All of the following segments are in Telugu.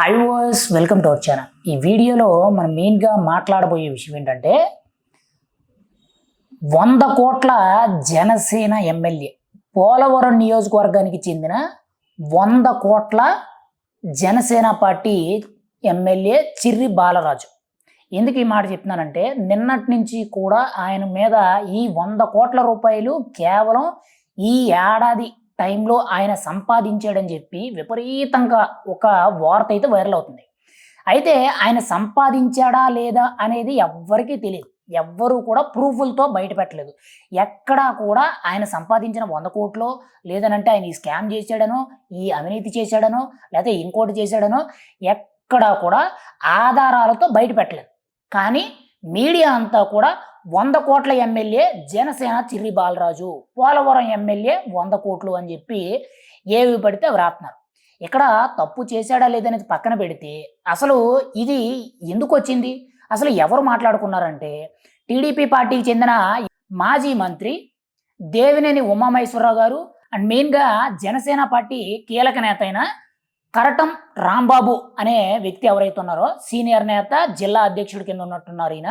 Hi voice welcome to our channel ఈ వీడియోలో మనం మెయిన్గా మాట్లాడబోయే విషయం ఏంటంటే వంద కోట్ల జనసేన ఎమ్మెల్యే పోలవరం నియోజకవర్గానికి చెందిన వంద కోట్ల జనసేన పార్టీ ఎమ్మెల్యే చిర్రి బాలరాజు. ఎందుకు ఈ మాట చెప్తున్నానంటే నిన్నటి నుంచి కూడా ఆయన మీద ఈ వంద కోట్ల రూపాయలు కేవలం ఈ ఏడాది టైంలో ఆయన సంపాదించాడని చెప్పి విపరీతంగా ఒక వార్త అయితే వైరల్ అవుతుంది. అయితే ఆయన సంపాదించాడా లేదా అనేది ఎవ్వరికీ తెలియదు ఎవ్వరూ కూడా ప్రూఫ్లతో బయటపెట్టలేదు. ఎక్కడా కూడా ఆయన సంపాదించిన వంద కోట్లో లేదనంటే ఆయన ఈ స్కామ్ చేశాడనో ఈ అవినీతి చేశాడనో లేకపోతే ఇంకోటి చేశాడనో ఎక్కడా కూడా ఆధారాలతో బయటపెట్టలేదు. కానీ మీడియా అంతా కూడా వంద కోట్ల ఎమ్మెల్యే జనసేన చిర్రి బాలరాజు. పోలవరం ఎమ్మెల్యే వంద కోట్లు అని చెప్పి ఏవి పడితే అవి రాస్తున్నారు ఇక్కడ తప్పు చేశాడా లేదనేది పక్కన పెడితే అసలు ఇది ఎందుకు వచ్చింది? అసలు ఎవరు మాట్లాడుకున్నారంటే టీడీపీ పార్టీకి చెందిన మాజీ మంత్రి దేవినేని ఉమామహేశ్వరరావు గారు అండ్ మెయిన్గా జనసేన పార్టీ కీలక నేత అయిన కరటం రాంబాబు అనే వ్యక్తి ఎవరైతే ఉన్నారో సీనియర్ నేత జిల్లా అధ్యక్షుడి కింద ఉన్నట్టున్నారు ఈయన.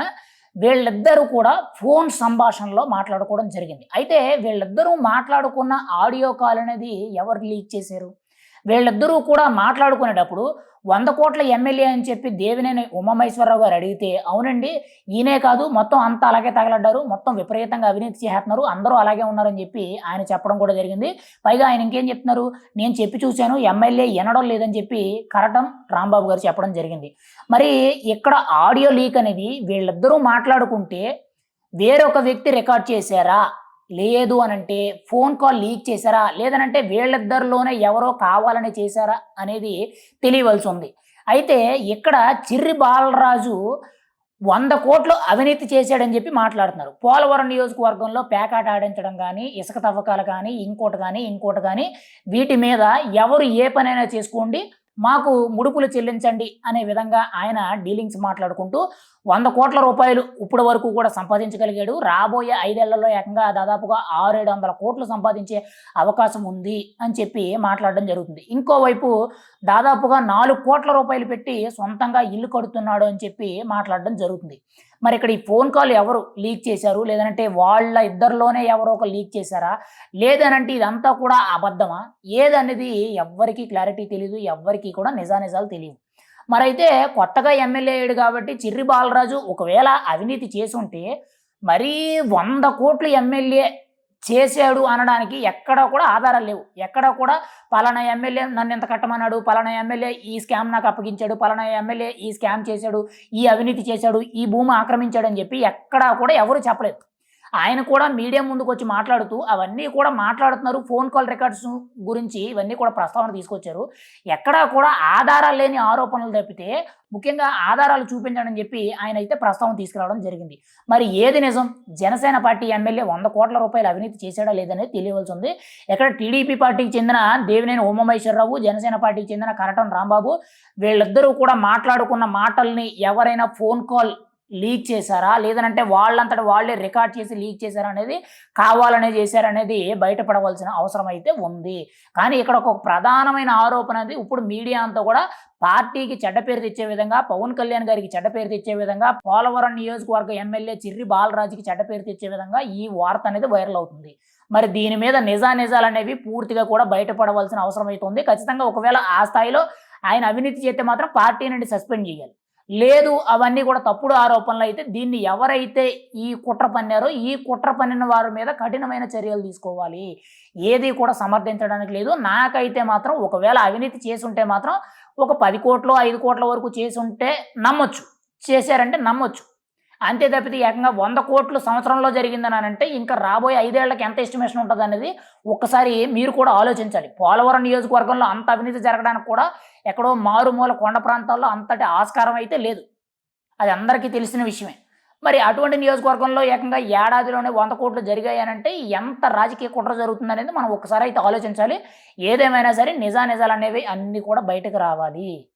వీళ్ళిద్దరూ కూడా ఫోన్ సంభాషణలో మాట్లాడుకోవడం జరిగింది. అయితే వీళ్ళిద్దరూ మాట్లాడుకున్న ఆడియో కాల్ అనేది ఎవరు లీక్ చేశారు? వీళ్ళిద్దరూ కూడా మాట్లాడుకునేటప్పుడు వంద కోట్ల ఎమ్మెల్యే అని చెప్పి దేవినేని ఉమామహేశ్వరరావు గారు అడిగితే అవునండి ఈయనే కాదు మొత్తం అంతా అలాగే తగలడ్డారు మొత్తం విపరీతంగా అవినీతి చేస్తున్నారు అందరూ అలాగే ఉన్నారని చెప్పి ఆయన చెప్పడం కూడా జరిగింది. పైగా ఆయన ఇంకేం చెప్తున్నారు నేను చెప్పి చూశాను ఎమ్మెల్యే ఎనడం లేదని చెప్పి కరటం రాంబాబు గారు చెప్పడం జరిగింది. మరి ఇక్కడ ఆడియో లీక్ అనేది వీళ్ళిద్దరూ మాట్లాడుకుంటే వేరొక వ్యక్తి రికార్డ్ చేశారా? లేదు అనంటే ఫోన్ కాల్ లీక్ చేశారా? లేదనంటే వీళ్ళిద్దరిలోనే ఎవరో కావాలని చేశారా? అనేది తెలియవలసి ఉంది. అయితే ఇక్కడ చిర్రి బాలరాజు వంద కోట్లు అవినీతి చేశాడని చెప్పి మాట్లాడుతున్నారు. పోలవరం నియోజకవర్గంలో పేకాట ఆడించడం కానీ ఇసుక తవ్వకాలు కానీ ఇంకోటి కానీ ఇంకోటి కానీ వీటి మీద ఎవరు ఏ పనైనా చేసుకోండి. మాకు ముడుపులు చెల్లించండి అనే విధంగా ఆయన డీలింగ్స్ మాట్లాడుకుంటూ వంద కోట్ల రూపాయలు ఇప్పటి వరకు కూడా సంపాదించగలిగాడు. రాబోయే ఐదేళ్ళలో ఏకంగా దాదాపుగా ఆరు ఏడు వందల కోట్లు సంపాదించే అవకాశం ఉంది అని చెప్పి మాట్లాడడం జరుగుతుంది. ఇంకోవైపు దాదాపుగా నాలుగు కోట్ల రూపాయలు పెట్టి సొంతంగా ఇల్లు కడుతున్నాడు అని చెప్పి మాట్లాడడం జరుగుతుంది. మరి ఇక్కడ ఈ ఫోన్ కాల్ ఎవరు లీక్ చేశారు? లేదంటే వాళ్ళ ఇద్దరిలోనే ఎవరో ఒక లీక్ చేశారా? లేదనంటే ఇదంతా కూడా అబద్ధమా? ఏదనేది ఎవ్వరికీ క్లారిటీ తెలియదు ఎవ్వరికీ కూడా నిజానిజాలు తెలియదు మరైతే కొత్తగా ఎమ్మెల్యే అయ్యాడు కాబట్టి చిర్రి బాలరాజు ఒకవేళ అవినీతి చేసుంటే మరీ వంద కోట్లు ఎమ్మెల్యే చేశాడు అనడానికి ఎక్కడ కూడా ఆధారాలు లేవు. ఎక్కడ కూడా పలానా ఎమ్మెల్యే నన్ను ఎంత కట్టమన్నాడు పలానా ఎమ్మెల్యే ఈ స్కామ్ నాకు అప్పగించాడు పలానా ఎమ్మెల్యే ఈ స్కామ్ చేశాడు ఈ అవినీతి చేశాడు ఈ భూమి ఆక్రమించాడు అని చెప్పి ఎక్కడా కూడా ఎవరు చెప్పలేదు. ఆయన కూడా మీడియా ముందుకు వచ్చి మాట్లాడుతూ అవన్నీ కూడా మాట్లాడుతున్నారు ఫోన్ కాల్ రికార్డ్స్ గురించి ఇవన్నీ కూడా ప్రస్తావన తీసుకొచ్చారు. ఎక్కడా కూడా ఆధారాలు లేని ఆరోపణలు తప్పితే ముఖ్యంగా ఆధారాలు చూపించడం చెప్పి ఆయన అయితే ప్రస్తావన తీసుకురావడం జరిగింది. మరి ఏది నిజం? జనసేన పార్టీ ఎమ్మెల్యే వంద కోట్ల రూపాయలు అవినీతి చేశాడా లేదనేది తెలియవలసి ఉంది. ఇక్కడ టీడీపీ పార్టీకి చెందిన దేవినేని ఉమామేశ్వరరావు జనసేన పార్టీకి చెందిన కరటం రాంబాబు వీళ్ళిద్దరూ కూడా మాట్లాడుకున్న మాటల్ని ఎవరైనా ఫోన్ కాల్ లీక్ చేశారా? లేదనంటే వాళ్ళంతటా వాళ్ళే రికార్డ్ చేసి లీక్ చేశారా అనేది కావాలనే చేశారనేది బయటపడవలసిన అవసరం అయితే ఉంది. కానీ ఇక్కడ ఒక ప్రధానమైన ఆరోపణ అనేది ఇప్పుడు మీడియా అంతా కూడా పార్టీకి చెడ్డ పేరు తెచ్చే విధంగా పవన్ కళ్యాణ్ గారికి చెడ్డ పేరు తెచ్చే విధంగా పోలవరం నియోజకవర్గ ఎమ్మెల్యే చిర్రి బాలరాజుకి చెడ్డ పేరు తెచ్చే విధంగా ఈ వార్త అనేది వైరల్ అవుతుంది. మరి దీని మీద నిజా నిజాలు అనేవి పూర్తిగా కూడా బయటపడవలసిన అవసరం అయితే ఉంది. ఖచ్చితంగా ఒకవేళ ఆ స్థాయిలో ఆయన అవినీతి చేస్తే మాత్రం పార్టీ నుండి సస్పెండ్ చేయాలి. లేదు అవన్నీ కూడా తప్పుడు ఆరోపణలు అయితే దీన్ని ఎవరైతే ఈ కుట్ర పన్నారో ఈ కుట్ర పన్నిన వారి మీద కఠినమైన చర్యలు తీసుకోవాలి. ఏది కూడా సమర్థించడానికి లేదు. నాకైతే మాత్రం ఒకవేళ అవినీతి చేసుంటే మాత్రం ఒక పది కోట్లు ఐదు కోట్ల వరకు చేసుంటే నమ్మొచ్చు. చేశారంటే నమ్మొచ్చు. అంతే తప్పితే ఏకంగా వంద కోట్లు సంవత్సరంలో జరిగిందని అంటే ఇంకా రాబోయే ఐదేళ్ళకి ఎంత ఎస్టిమేషన్ ఉంటుంది అనేది ఒక్కసారి మీరు కూడా ఆలోచించాలి. పోలవరం నియోజకవర్గంలో అంత అవినీతి జరగడానికి కూడా ఎక్కడో మారుమూల కొండ ప్రాంతాల్లో అంతటి ఆస్కారం అయితే లేదు. అది అందరికీ తెలిసిన విషయమే. మరి అటువంటి నియోజకవర్గంలో ఏకంగా ఏడాదిలోనే వంద కోట్లు జరిగాయనంటే ఎంత రాజకీయ కుట్ర జరుగుతుందనేది మనం ఒకసారి అయితే ఆలోచించాలి. ఏదేమైనా సరే నిజా నిజాలు అనేవి అన్నీ కూడా బయటకు రావాలి.